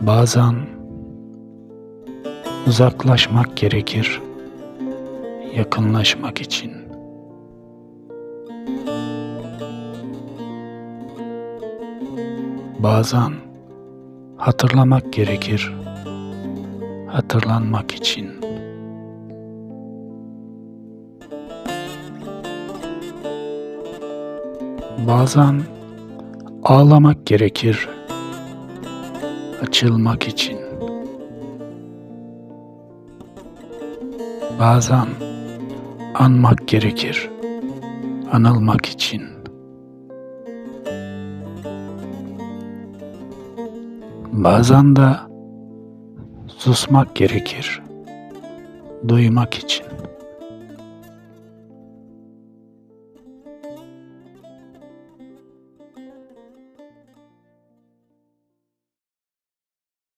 Bazen uzaklaşmak gerekir yakınlaşmak için. Bazen hatırlamak gerekir hatırlanmak için. Bazen ağlamak gerekir açılmak için. Bazen anmak gerekir anılmak için. Bazen de susmak gerekir duymak için.